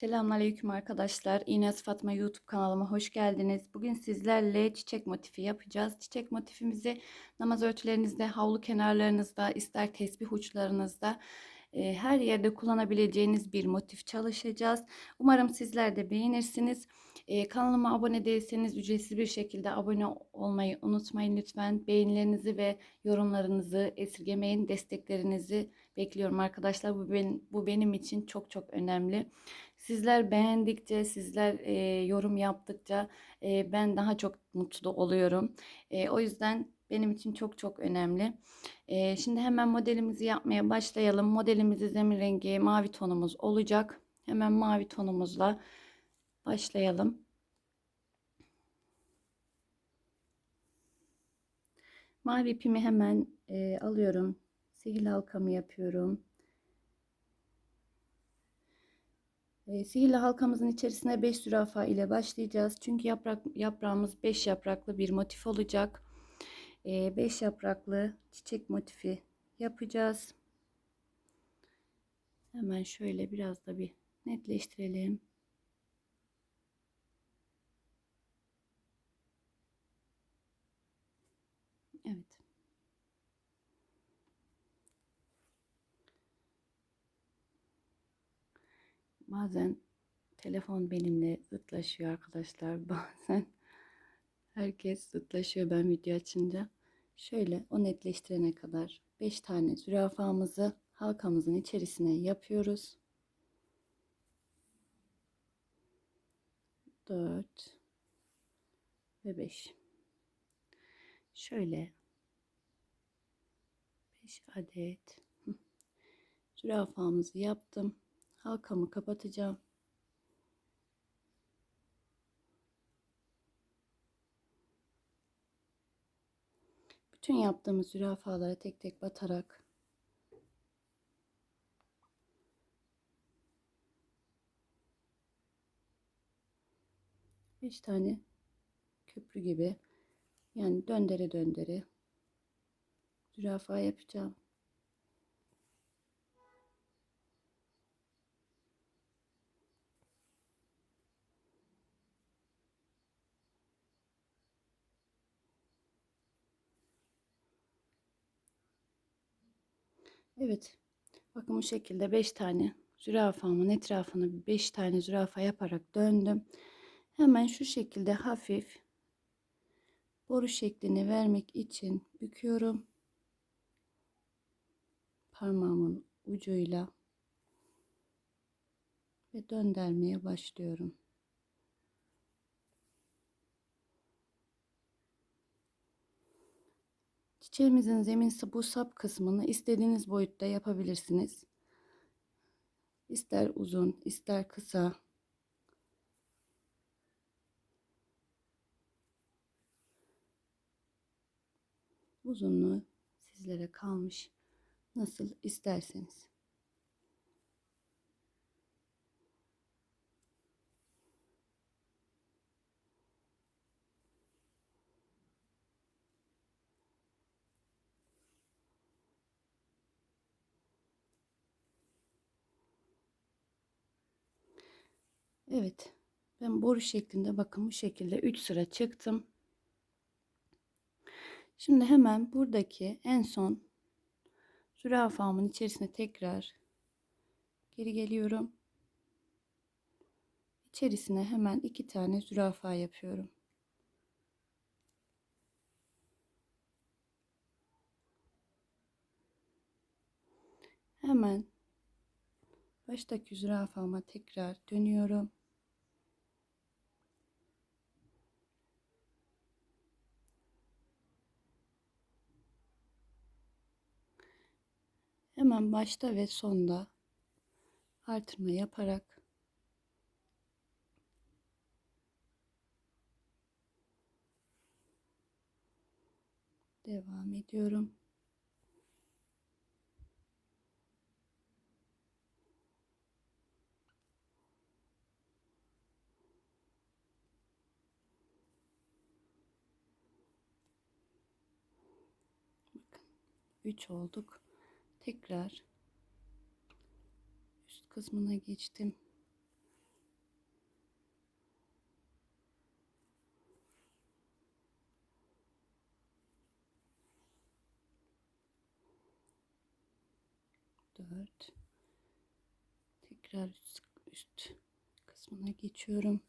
Selamünaleyküm arkadaşlar. İğnez Fatma YouTube kanalıma hoş geldiniz. Bugün sizlerle çiçek motifi yapacağız. Çiçek motifimizi namaz örtülerinizde, havlu kenarlarınızda, ister tesbih uçlarınızda e, her yerde kullanabileceğiniz bir motif çalışacağız. Umarım sizler de beğenirsiniz. E, kanalıma abone değilseniz ücretsiz bir şekilde abone olmayı unutmayın lütfen. Beğenilerinizi ve yorumlarınızı esirgemeyin. Desteklerinizi bekliyorum arkadaşlar. Bu benim, bu benim için çok çok önemli. Sizler beğendikçe, sizler e, yorum yaptıkça e, ben daha çok mutlu oluyorum. E, o yüzden benim için çok çok önemli. E, şimdi hemen modelimizi yapmaya başlayalım. Modelimizi zemin rengi mavi tonumuz olacak. Hemen mavi tonumuzla başlayalım. Mavi ipimi hemen e, alıyorum. Sihirli halkamı yapıyorum. E, sihirli halkamızın içerisine 5 zürafa ile başlayacağız. Çünkü yaprak yaprağımız 5 yapraklı bir motif olacak. 5 e, yapraklı çiçek motifi yapacağız. Hemen şöyle biraz da bir netleştirelim. Evet. Bazen telefon benimle zıtlaşıyor arkadaşlar. Bazen herkes zıtlaşıyor ben video açınca. Şöyle o netleştirene kadar 5 tane zürafamızı halkamızın içerisine yapıyoruz. 4 ve 5. Şöyle 5 adet zürafamızı yaptım halkamı kapatacağım. Bütün yaptığımız zürafalara tek tek batarak beş tane köprü gibi yani döndere döndere zürafa yapacağım. Evet. Bakın bu şekilde 5 tane zürafamın etrafını 5 tane zürafa yaparak döndüm. Hemen şu şekilde hafif boru şeklini vermek için büküyorum. Parmağımın ucuyla ve döndürmeye başlıyorum. Çiçeğimizin zemin bu sap kısmını istediğiniz boyutta yapabilirsiniz. İster uzun, ister kısa. Uzunluğu sizlere kalmış. Nasıl isterseniz. Evet. Ben boru şeklinde bakın bu şekilde 3 sıra çıktım. Şimdi hemen buradaki en son zürafamın içerisine tekrar geri geliyorum. İçerisine hemen iki tane zürafa yapıyorum. Hemen baştaki zürafama tekrar dönüyorum. Hemen başta ve sonda artırma yaparak devam ediyorum. Bakın 3 olduk tekrar üst kısmına geçtim. Dört. Tekrar üst, üst kısmına geçiyorum.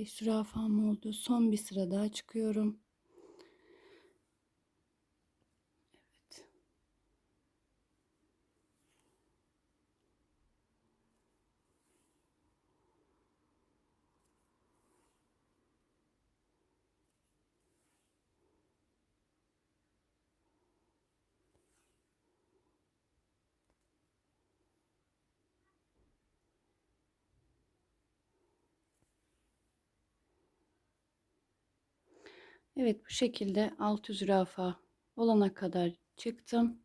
5 zürafam oldu. Son bir sıra daha çıkıyorum. Evet bu şekilde altı zürafa olana kadar çıktım.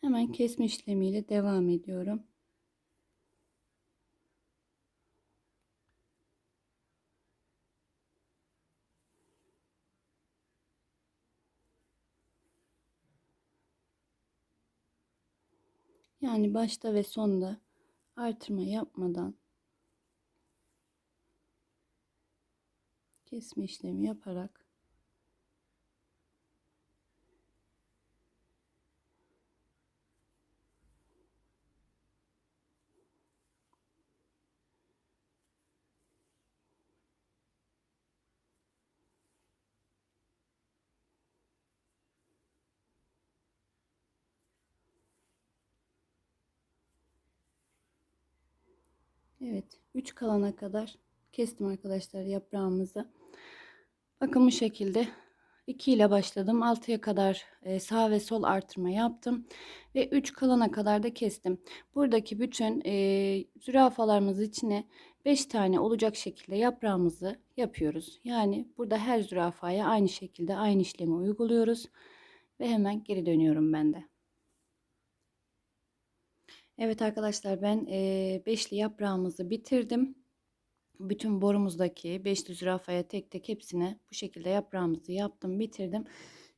Hemen kesme işlemiyle devam ediyorum. Yani başta ve sonda artırma yapmadan kesme işlemi yaparak Evet 3 kalana kadar kestim arkadaşlar yaprağımızı. Bakın bu şekilde 2 ile başladım. 6'ya kadar e, sağ ve sol artırma yaptım. Ve 3 kalana kadar da kestim. Buradaki bütün e, zürafalarımız içine 5 tane olacak şekilde yaprağımızı yapıyoruz. Yani burada her zürafaya aynı şekilde aynı işlemi uyguluyoruz. Ve hemen geri dönüyorum ben de. Evet arkadaşlar ben e, beşli yaprağımızı bitirdim. Bütün borumuzdaki beşli zürafaya tek tek hepsine bu şekilde yaprağımızı yaptım bitirdim.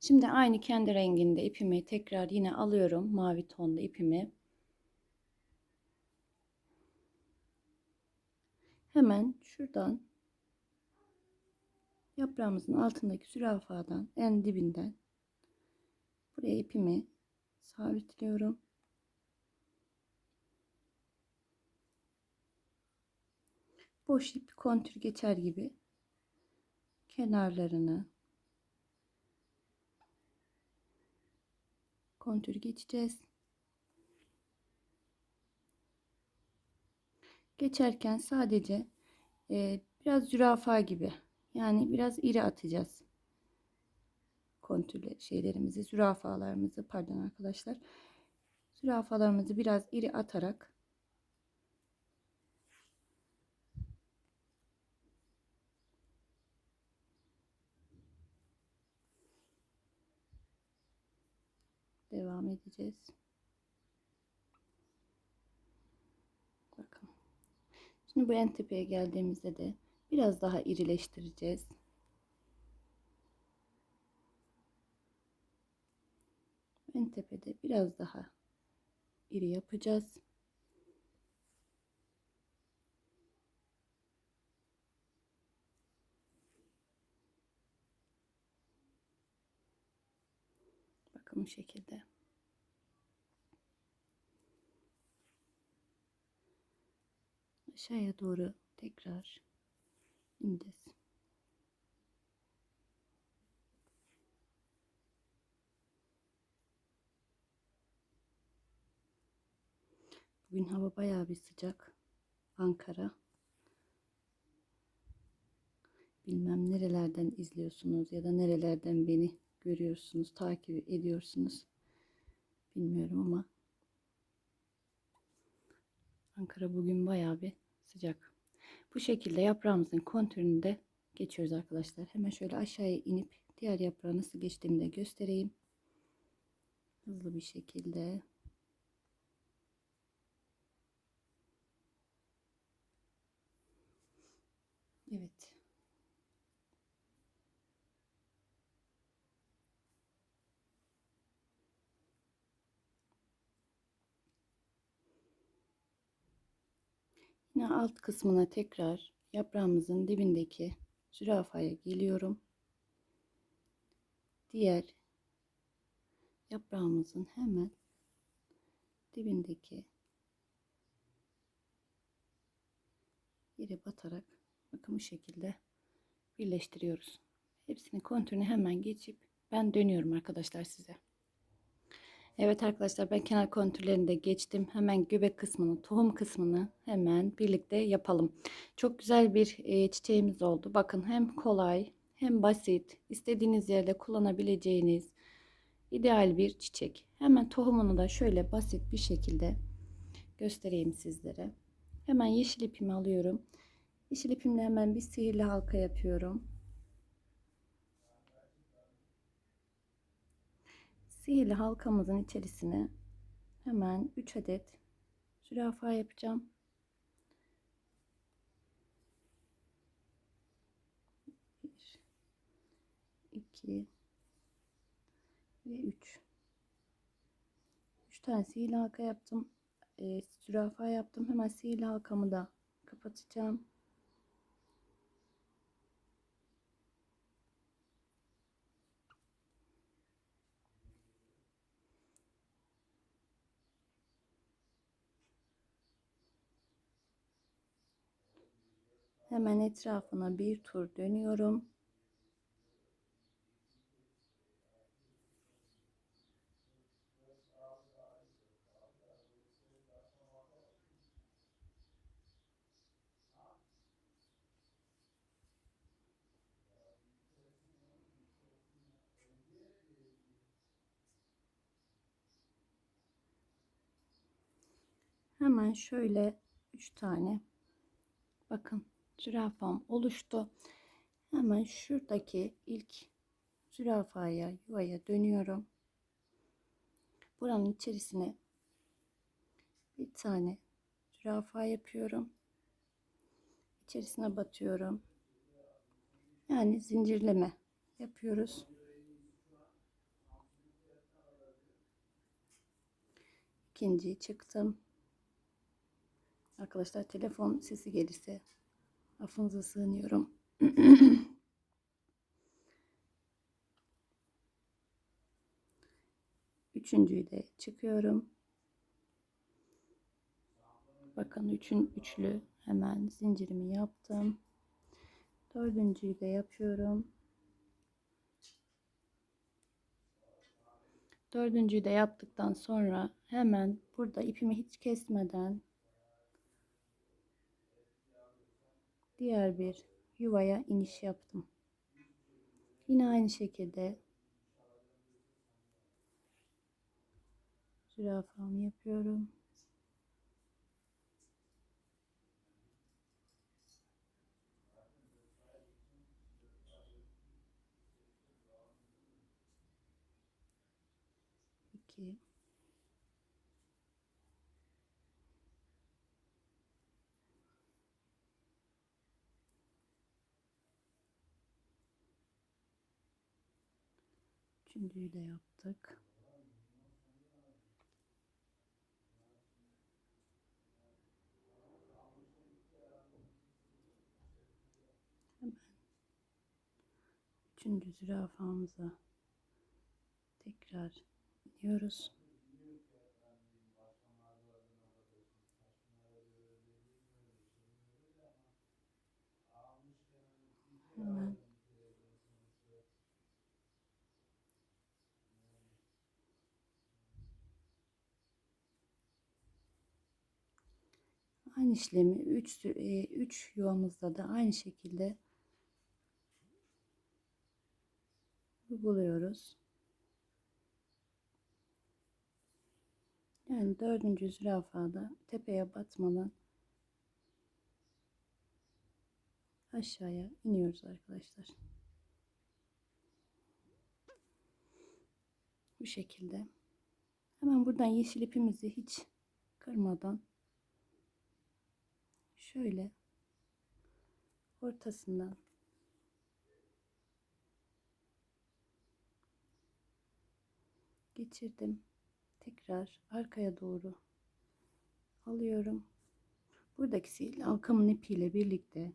Şimdi aynı kendi renginde ipimi tekrar yine alıyorum mavi tonda ipimi. Hemen şuradan yaprağımızın altındaki zürafadan en dibinden buraya ipimi sabitliyorum. Boş ip kontür geçer gibi kenarlarını kontür geçeceğiz. Geçerken sadece e, biraz zürafa gibi yani biraz iri atacağız. Kontürle şeylerimizi, zürafalarımızı pardon arkadaşlar. Zürafalarımızı biraz iri atarak devam edeceğiz. Bakın. Şimdi bu en tepeye geldiğimizde de biraz daha irileştireceğiz. En tepede biraz daha iri yapacağız. Bu şekilde. Aşağıya doğru tekrar ineceğiz. Bugün hava bayağı bir sıcak. Ankara. Bilmem nerelerden izliyorsunuz ya da nerelerden beni görüyorsunuz, takip ediyorsunuz. Bilmiyorum ama Ankara bugün bayağı bir sıcak. Bu şekilde yaprağımızın kontürünü de geçiyoruz arkadaşlar. Hemen şöyle aşağıya inip diğer yaprağı nasıl geçtiğini de göstereyim. Hızlı bir şekilde. Evet. Yine alt kısmına tekrar yaprağımızın dibindeki zürafaya geliyorum. Diğer yaprağımızın hemen dibindeki yere batarak bakın bu şekilde birleştiriyoruz. Hepsini kontürünü hemen geçip ben dönüyorum arkadaşlar size. Evet arkadaşlar ben kenar kontürlerini de geçtim. Hemen göbek kısmını, tohum kısmını hemen birlikte yapalım. Çok güzel bir e, çiçeğimiz oldu. Bakın hem kolay hem basit, istediğiniz yerde kullanabileceğiniz ideal bir çiçek. Hemen tohumunu da şöyle basit bir şekilde göstereyim sizlere. Hemen yeşil ipimi alıyorum. Yeşil ipimle hemen bir sihirli halka yapıyorum. Sihirli halkamızın içerisine hemen 3 adet zürafa yapacağım. Bir, iki ve üç. Üç tane sihirli halka yaptım. E, zürafa yaptım. Hemen sihirli halkamı da kapatacağım. Hemen etrafına bir tur dönüyorum. Hemen şöyle 3 tane bakın zürafam oluştu. Hemen şuradaki ilk zürafaya yuvaya dönüyorum. Buranın içerisine bir tane zürafa yapıyorum. İçerisine batıyorum. Yani zincirleme yapıyoruz. İkinciyi çıktım. Arkadaşlar telefon sesi gelirse affınıza sığınıyorum. Üçüncüyü de çıkıyorum. Bakın üçün üçlü hemen zincirimi yaptım. Dördüncüyü de yapıyorum. Dördüncüyü de yaptıktan sonra hemen burada ipimi hiç kesmeden diğer bir yuvaya iniş yaptım. Yine aynı şekilde zürafamı yapıyorum. İki. Üçüncüyü de yaptık. Hemen üçüncü zürafamıza tekrar iniyoruz. Hemen Aynı işlemi 3 3 yuvamızda da aynı şekilde uyguluyoruz. Yani dördüncü zürafada tepeye batmadan aşağıya iniyoruz arkadaşlar. Bu şekilde. Hemen buradan yeşil ipimizi hiç kırmadan şöyle ortasından geçirdim. Tekrar arkaya doğru alıyorum. Buradaki sil halkamın ipiyle birlikte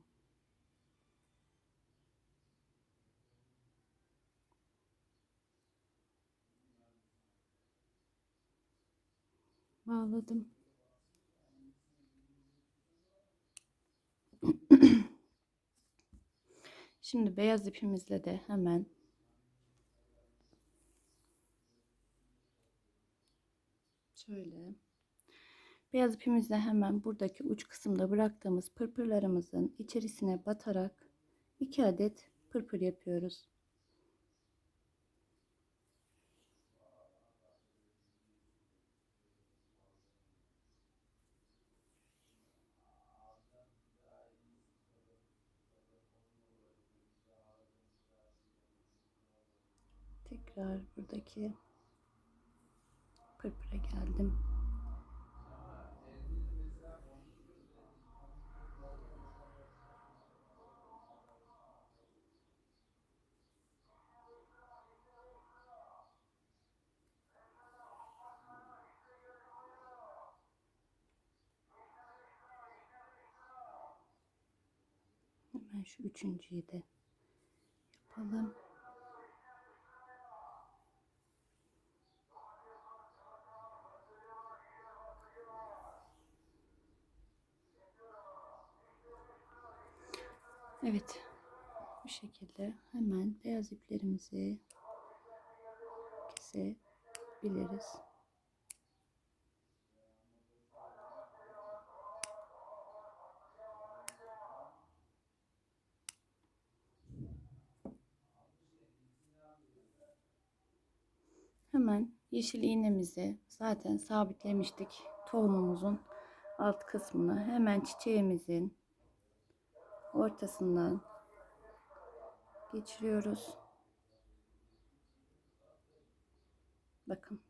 bağladım. Şimdi beyaz ipimizle de hemen şöyle beyaz ipimizle hemen buradaki uç kısımda bıraktığımız pırpırlarımızın içerisine batarak 2 adet pırpır yapıyoruz. Tekrar buradaki pırpıra geldim. Hemen şu üçüncüyü de yapalım. Evet. Bu şekilde hemen beyaz iplerimizi kesebiliriz. Hemen yeşil iğnemizi zaten sabitlemiştik tohumumuzun alt kısmını hemen çiçeğimizin ortasından geçiriyoruz. Bakın.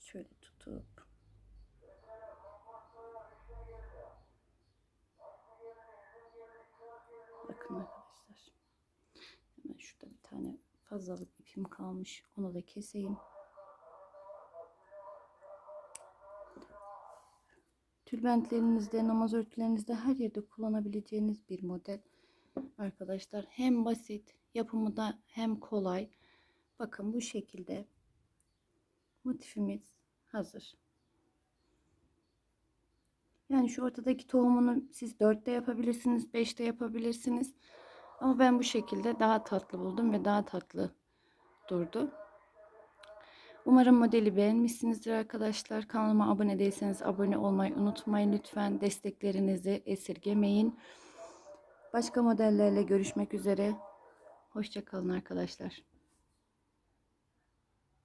Şöyle tutup Bakın arkadaşlar. Hemen şurada bir tane fazlalık ipim kalmış. Onu da keseyim. Tülbentlerinizde, namaz örtülerinizde her yerde kullanabileceğiniz bir model. Arkadaşlar hem basit, yapımı da hem kolay. Bakın bu şekilde motifimiz hazır. Yani şu ortadaki tohumunu siz 4'te yapabilirsiniz, 5'te yapabilirsiniz. Ama ben bu şekilde daha tatlı buldum ve daha tatlı durdu. Umarım modeli beğenmişsinizdir arkadaşlar. Kanalıma abone değilseniz abone olmayı unutmayın lütfen. Desteklerinizi esirgemeyin. Başka modellerle görüşmek üzere. Hoşçakalın arkadaşlar.